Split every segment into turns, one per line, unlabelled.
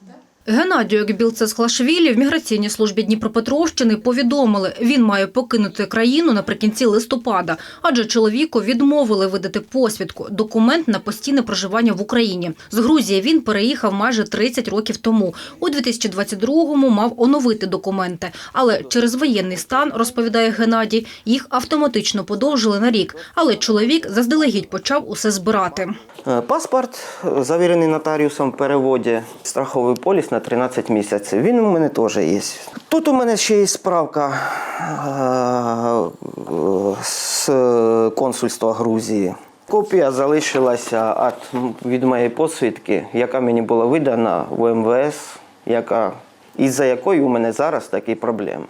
Да? Геннадію Білцесхлашвілі в міграційній службі Дніпропетровщини повідомили, він має покинути країну наприкінці листопада, адже чоловіку відмовили видати посвідку – документ на постійне проживання в Україні. З Грузії він переїхав майже 30 років тому. У 2022-му мав оновити документи, але через воєнний стан, розповідає Геннадій, їх автоматично подовжили на рік. Але чоловік заздалегідь почав усе збирати.
Е, Паспорт е, завірений нотаріусом в переводі, страховий поліс на 13 місяців. Він у мене теж є. Тут у мене ще є справка е, з консульства Грузії. Копія залишилася від моєї посвідки, яка мені була видана в МВС, яка, із-за якої у мене зараз такі проблеми.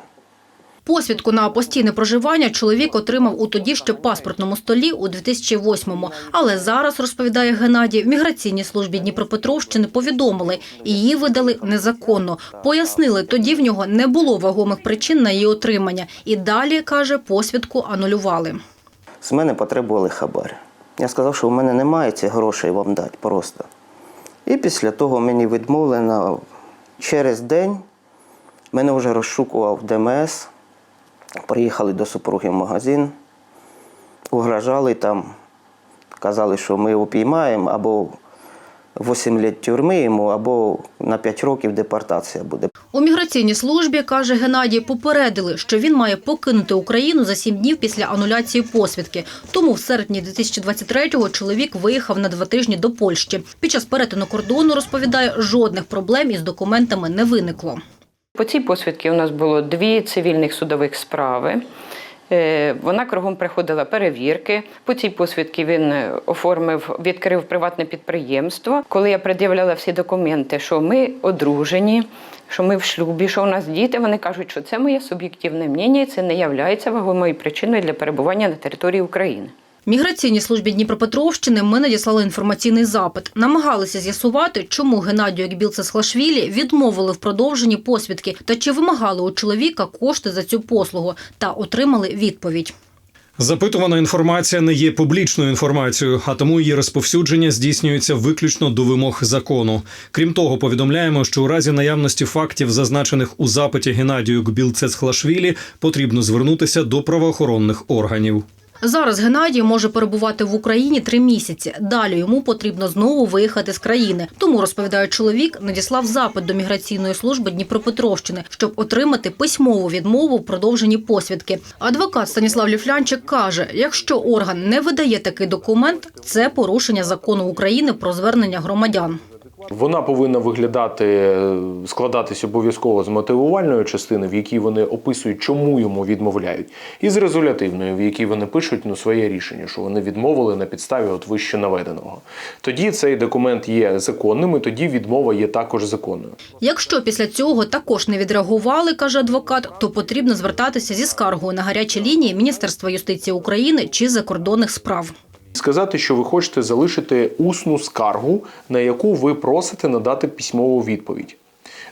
Посвідку на постійне проживання чоловік отримав у тоді ще паспортному столі у 2008-му. Але зараз, розповідає Геннадій, в міграційній службі Дніпропетровщини повідомили, її видали незаконно. Пояснили, тоді в нього не було вагомих причин на її отримання. І далі, каже, посвідку анулювали.
З мене потребували хабар. Я сказав, що у мене немає цих грошей вам дати просто. І після того мені відмовлено через день. Мене вже розшукував ДМС. Приїхали до супруги в магазин, угрожали там, казали, що ми його піймаємо або 8 літ тюрми йому, або на 5 років депортація буде.
У міграційній службі, каже Геннадій, попередили, що він має покинути Україну за сім днів після ануляції посвідки. Тому в серпні 2023-го чоловік виїхав на два тижні до Польщі. Під час перетину кордону, розповідає, жодних проблем із документами не виникло.
По цій посвідці у нас було дві цивільних судових справи. Е, Вона кругом приходила перевірки. По цій посвідці він е, оформив, відкрив приватне підприємство. Коли я пред'являла всі документи, що ми одружені, що ми в шлюбі, що у нас діти, вони кажуть, що це моє суб'єктивне мнення, і це не є вагомою причиною для перебування на території України.
Міграційній службі Дніпропетровщини ми надіслали інформаційний запит. Намагалися з'ясувати, чому Геннадію Екбілцесхлашвілі відмовили в продовженні посвідки та чи вимагали у чоловіка кошти за цю послугу та отримали відповідь.
Запитувана інформація не є публічною інформацією, а тому її розповсюдження здійснюється виключно до вимог закону. Крім того, повідомляємо, що у разі наявності фактів, зазначених у запиті Геннадію Гбілцецхлашвілі, потрібно звернутися до правоохоронних органів.
Зараз Геннадій може перебувати в Україні три місяці. Далі йому потрібно знову виїхати з країни. Тому розповідає чоловік, надіслав запит до міграційної служби Дніпропетровщини, щоб отримати письмову відмову в продовженні посвідки. Адвокат Станіслав Ліфлянчик каже: якщо орган не видає такий документ, це порушення закону України про звернення громадян.
Вона повинна виглядати, складатись обов'язково з мотивувальної частини, в якій вони описують, чому йому відмовляють, і з резолютивної, в якій вони пишуть ну, своє рішення, що вони відмовили на підставі от вище наведеного. Тоді цей документ є законним, і тоді відмова є також законною.
Якщо після цього також не відреагували, каже адвокат, то потрібно звертатися зі скаргою на гарячі лінії Міністерства юстиції України чи закордонних справ.
Сказати, що ви хочете залишити усну скаргу, на яку ви просите надати письмову відповідь.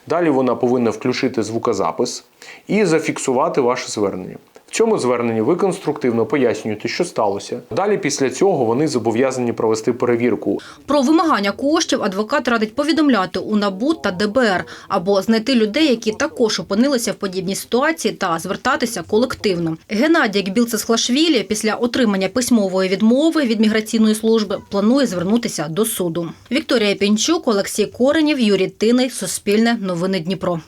Далі вона повинна включити звукозапис і зафіксувати ваше звернення. В цьому зверненні ви конструктивно пояснюєте, що сталося. Далі після цього вони зобов'язані провести перевірку
Про вимагання коштів адвокат радить повідомляти у НАБУ та ДБР або знайти людей, які також опинилися в подібній ситуації, та звертатися колективно. Геннадій Білцесхлашвілі після отримання письмової відмови від міграційної служби планує звернутися до суду. Вікторія Пінчук, Олексій Коренів, Юрій Тиний, Суспільне, Новини Дніпро.